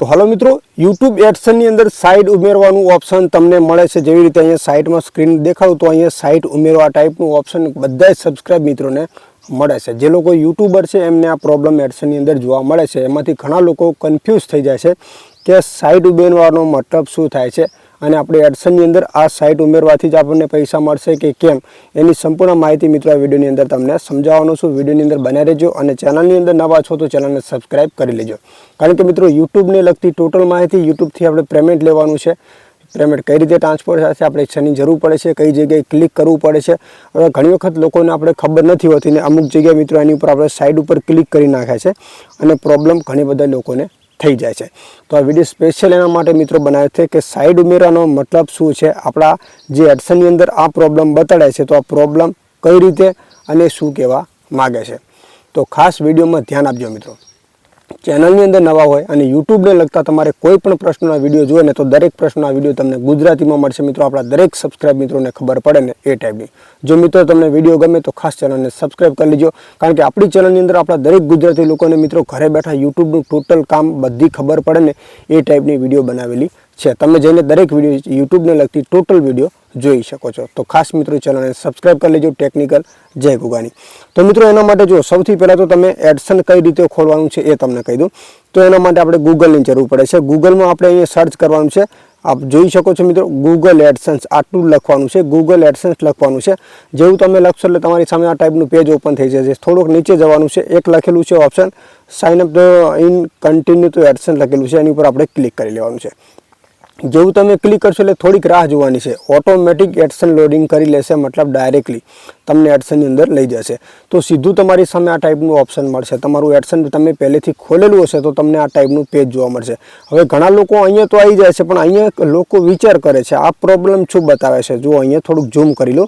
તો હલો મિત્રો યુટ્યુબ એડસનની અંદર સાઇટ ઉમેરવાનું ઓપ્શન તમને મળે છે. જેવી રીતે અહીંયા સાઇટમાં સ્ક્રીન દેખાડું, તો અહીંયા સાઇટ ઉમેરવા ટાઈપનું ઓપ્શન બધા જ સબસ્ક્રાઇબ મિત્રોને મળે છે. જે લોકો યુટ્યુબર છે, એમને આ પ્રોબ્લેમ એડસનની અંદર જોવા મળે છે. એમાંથી ઘણા લોકો કન્ફ્યુઝ થઈ જાય છે કે સાઇટ ઉમેરવાનો મતલબ શું થાય છે? અને આપણે એડસનની અંદર આ સાઇટ ઉમેરવાથી જ આપણને પૈસા મળશે કે કેમ? એની સંપૂર્ણ માહિતી મિત્રો આ વિડીયોની અંદર તમને સમજાવવાનો છું. વિડીયોની અંદર બન્યા રહેજો અને ચેનલની અંદર નવા છો તો ચેનલને સબસ્ક્રાઇબ કરી લેજો. કારણ કે મિત્રો યુટ્યુબને લગતી ટોટલ માહિતી યુટ્યુબથી આપણે પેમેન્ટ લેવાનું છે. પેમેન્ટ કઈ રીતે ટ્રાન્સફર થશે આપણે શેની જરૂર પડે છે, કઈ જગ્યાએ ક્લિક કરવું પડે છે. હવે ઘણી વખત લોકોને આપણે ખબર નથી હોતી ને અમુક જગ્યાએ મિત્રો એની ઉપર આપણે સાઇડ ઉપર ક્લિક કરી નાખે છે. અને પ્રોબ્લેમ ઘણી બધા લોકોને થઈ જાય છે. તો આ વીડિયો સ્પેશિયલ એના માટે મિત્રો બનાવ્યો છે કે સાઈડ ઉમેરાનો મતલબ શું છે? આપણા જે એડસનની અંદર આ પ્રોબ્લેમ બતાડે છે, તો આ પ્રોબ્લેમ કઈ રીતે અને શું કહેવા માગે છે? તો ખાસ વિડીયોમાં ધ્યાન આપજો મિત્રો. ચેનલની અંદર નવા હોય અને યુટ્યુબને લગતા તમારે કોઈ પણ પ્રશ્નના વીડિયો જોઈએ ને તો દરેક પ્રશ્નના વીડિયો તમને ગુજરાતીમાં મળશે. મિત્રો, આપણા દરેક સબસ્ક્રાઇબ મિત્રોને ખબર પડે ને એ ટાઈપની. જો મિત્રો તમને વીડિયો ગમે તો ખાસ ચેનલને સબસ્ક્રાઇબ કરી લેજો. કારણ કે આપણી ચેનલની અંદર આપણા દરેક ગુજરાતી લોકોને મિત્રો ઘરે બેઠા યુટ્યુબનું ટોટલ કામ બધી ખબર પડે ને એ ટાઈપની વીડિયો બનાવેલી છે. તમે જઈને દરેક વીડિયો યુટ્યુબને લગતી ટોટલ વીડિયો જોઈ શકો છો. તો ખાસ મિત્રો ચેનલને સબસ્ક્રાઇબ કરી લેજો ટેકનિકલ જય ગુગાની તો મિત્રો એના માટે જો સૌથી પહેલાં તો તમે એડસન કઈ રીતે ખોલવાનું છે એ તમને કહી દઉં. તો એના માટે આપણે ગૂગલની જરૂર પડે છે. ગૂગલમાં આપણે અહીંયા સર્ચ કરવાનું છે. આપ જોઈ શકો છો મિત્રો ગૂગલ એડસન્સ આટલું લખવાનું છે. ગૂગલ એડસન્સ લખવાનું છે. જેવું તમે લખશો એટલે તમારી સામે આ ટાઈપનું પેજ ઓપન થઈ જશે. થોડુંક નીચે જવાનું છે. એક લખેલું છે option sign up in continue તો એડસન્સ લખેલું છે. એની ઉપર આપણે ક્લિક કરી લેવાનું છે. જેવું તમે ક્લિક કરશો એટલે થોડીક રાહ જોવાની છે. ઓટોમેટિક એડસન લોડિંગ કરી લેશે, મતલબ ડાયરેક્ટલી તમને એડસનની અંદર લઈ જશે. તો સીધું તમારી સામે આ ટાઈપનું ઓપ્શન મળશે. તમારું એડસન તમે પહેલેથી ખોલેલું હશે તો તમને આ ટાઈપનું પેજ જોવા મળશે. હવે ઘણા લોકો અહીંયા તો આવી જાય છે, પણ અહીંયા લોકો વિચાર કરે છે, આ પ્રોબ્લેમ શું બતાવે છે? જો અહીંયા થોડુંક ઝૂમ કરી લો.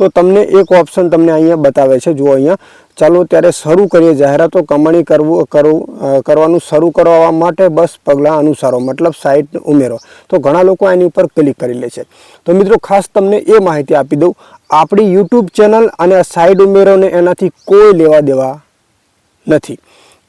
તો તમને એક ઓપ્શન તમને અહીંયા બતાવે છે. જો અહીંયા. ચાલો ત્યારે શરૂ કરીએ. જાહેરાતો કમાણી કરવું કરવું કરવાનું શરૂ કરવા માટે બસ પગલાં અનુસારો, મતલબ સાઇટ ઉમેરો. તો ઘણા લોકો એની ઉપર ક્લિક કરી લે છે. તો મિત્રો ખાસ તમને એ માહિતી આપી દઉં. આપણી યુટ્યુબ ચેનલ અને સાઇટ ઉમેરોને એનાથી કોઈ લેવા દેવા નથી.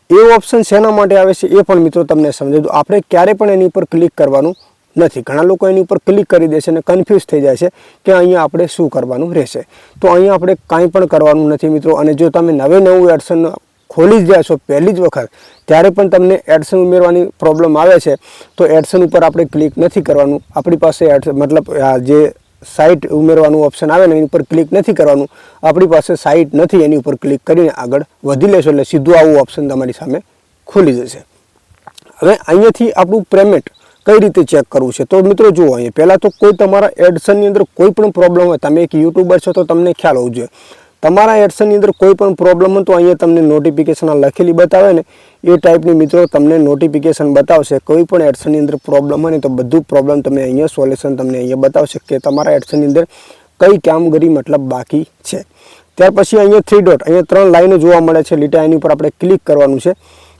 એ ઓપ્શન શેના માટે આવે છે એ પણ મિત્રો તમને સમજાવી દઉં. આપણે ક્યારે પણ એની ઉપર ક્લિક કરવાનું નથી. ઘણા લોકો એની ઉપર ક્લિક કરી દેશે અને કન્ફ્યુઝ થઈ જાય છે કે અહીંયા આપણે શું કરવાનું રહેશે. તો અહીંયા આપણે કાંઈ પણ કરવાનું નથી મિત્રો. અને જો તમે નવે નવું એડસન ખોલી જ ગયા છો પહેલી જ વખત, ત્યારે પણ તમને એડસન ઉમેરવાની પ્રોબ્લેમ આવે છે. તો એડસન ઉપર આપણે ક્લિક નથી કરવાનું. આપણી પાસે એડ, મતલબ જે સાઇટ ઉમેરવાનું ઓપ્શન આવે ને એની ઉપર ક્લિક નથી કરવાનું. આપણી પાસે સાઇટ નથી, એની ઉપર ક્લિક કરીને આગળ વધી લેશો એટલે સીધું આવું ઓપ્શન તમારી સામે ખુલી જશે. હવે અહીંયાથી આપણું પેમેન્ટ કઈ રીતે ચેક કરવું છે? તો મિત્રો જુઓ અહીંયા, પહેલાં તો કોઈ તમારા એડસનની અંદર કોઈ પણ પ્રોબ્લેમ હોય, તમે એક યુટ્યુબર છો તો તમને ખ્યાલ હોવું જોઈએ. તમારા એડસનની અંદર કોઈ પણ પ્રોબ્લેમ હોય તો અહીંયા તમને નોટિફિકેશન લખેલી બતાવે ને, એ ટાઈપની મિત્રો તમને નોટિફિકેશન બતાવશે. કોઈ પણ એડસનની અંદર પ્રોબ્લેમ હોય ને તો બધું પ્રોબ્લેમ તમે અહીંયા સોલ્યુશન તમને અહીંયા બતાવશે કે તમારા એડસનની અંદર કઈ કામગીરી મતલબ બાકી છે. ત્યાર પછી અહીંયા થ્રી ડોટ અહીંયા ત્રણ લાઈનો જોવા મળે છે. લીટા એની ઉપર આપણે ક્લિક કરવાનું છે.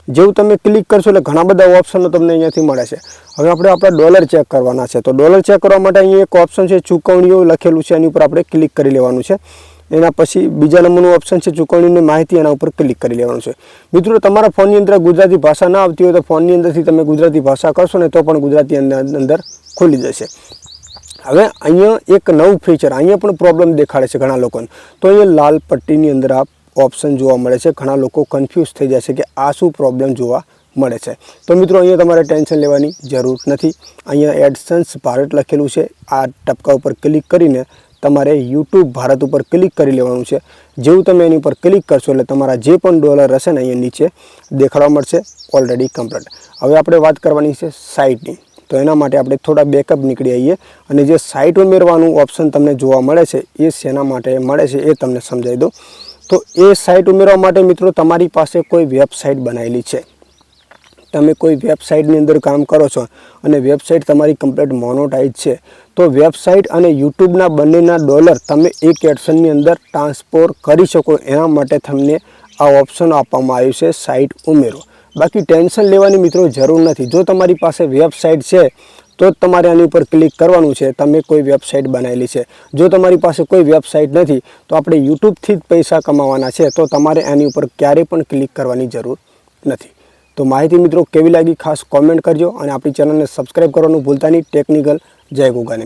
જેવું તમે ક્લિક કરશો એટલે ઘણા બધા ઓપ્શનો તમને અહીંયાથી મળે છે. હવે આપણે આપણા ડોલર ચેક કરવાના છે. તો ડોલર ચેક કરવા માટે અહીંયા એક ઓપ્શન છે ચૂકવણીઓ લખેલું છે. એની ઉપર આપણે ક્લિક કરી લેવાનું છે. એના પછી બીજા નંબરનું ઓપ્શન છે ચૂકવણીની માહિતી એના ઉપર ક્લિક કરી લેવાનું છે. મિત્રો, તમારા ફોનની અંદર ગુજરાતી ભાષા ના આવતી હોય તો ફોનની અંદરથી તમે ગુજરાતી ભાષા કરશો ને તો પણ ગુજરાતી અંદર ખુલી જશે. હવે અહીંયા એક નવું ફીચર અહીંયા પણ પ્રોબ્લેમ દેખાડે છે ઘણા લોકોને. તો અહીંયા લાલ પટ્ટીની અંદર આ ઓપ્શન જોવા મળે છે. ઘણા લોકો કન્ફ્યુઝ થઈ જશે કે આ શું પ્રોબ્લેમ જોવા મળે છે. તો મિત્રો, અહીંયા તમારે ટેન્શન લેવાની જરૂર નથી. અહીંયા એડસન્સ ભારત લખેલું છે. આ ટપકા ઉપર ક્લિક કરીને તમારે યુટ્યુબ ભારત ઉપર ક્લિક કરી લેવાનું છે. જેવું તમે એની ઉપર ક્લિક કરશો એટલે તમારા જે પણ ડોલર હશે ને અહીંયા નીચે દેખાડવા મળશે. ઓલરેડી કમ્પ્લીટ હવે આપણે વાત કરવાની છે સાઇટની તો એના માટે આપણે થોડા બેકઅપ નીકળી આવીએ અને જે સાઇટ ઉમેરવાનું ઓપ્શન તમને જોવા મળે છે, એ શેના માટે મળે છે એ તમને સમજાવી દઉં. તો એ સાઇટ ઉમેરવા માટે મિત્રો તમારી પાસે કોઈ વેબસાઇટ બનાવેલી છે. તમે કોઈ વેબસાઇટની અંદર કામ કરો છો અને વેબસાઇટ તમારી કમ્પ્લીટ મોનોટાઈઝ છે, તો વેબસાઇટ અને યુટ્યુબના બંનેના ડોલર તમે એક એડસનની અંદર ટ્રાન્સફોર કરી શકો, એના માટે તમને આ ઓપ્શન આપવામાં આવ્યું છે સાઇટ ઉમેરો. બાકી ટેન્શન લેવાની મિત્રો જરૂર નથી. જો તમારી પાસે વેબસાઇટ છે તો જ તમારે આની ઉપર ક્લિક કરવાનું છે. તમે કોઈ વેબસાઇટ બનાવેલી છે. જો તમારી પાસે કોઈ વેબસાઇટ નથી, તો આપણે યુટ્યુબથી જ પૈસા કમાવાના છે. તો તમારે આની ઉપર ક્યારેય પણ ક્લિક કરવાની જરૂર નથી. તો માહિતી મિત્રો કેવી લાગી ખાસ કોમેન્ટ કરજો અને આપણી ચેનલને સબસ્ક્રાઈબ કરવાનું ભૂલતા નહીં. ટેકનિકલ જય ગોગાને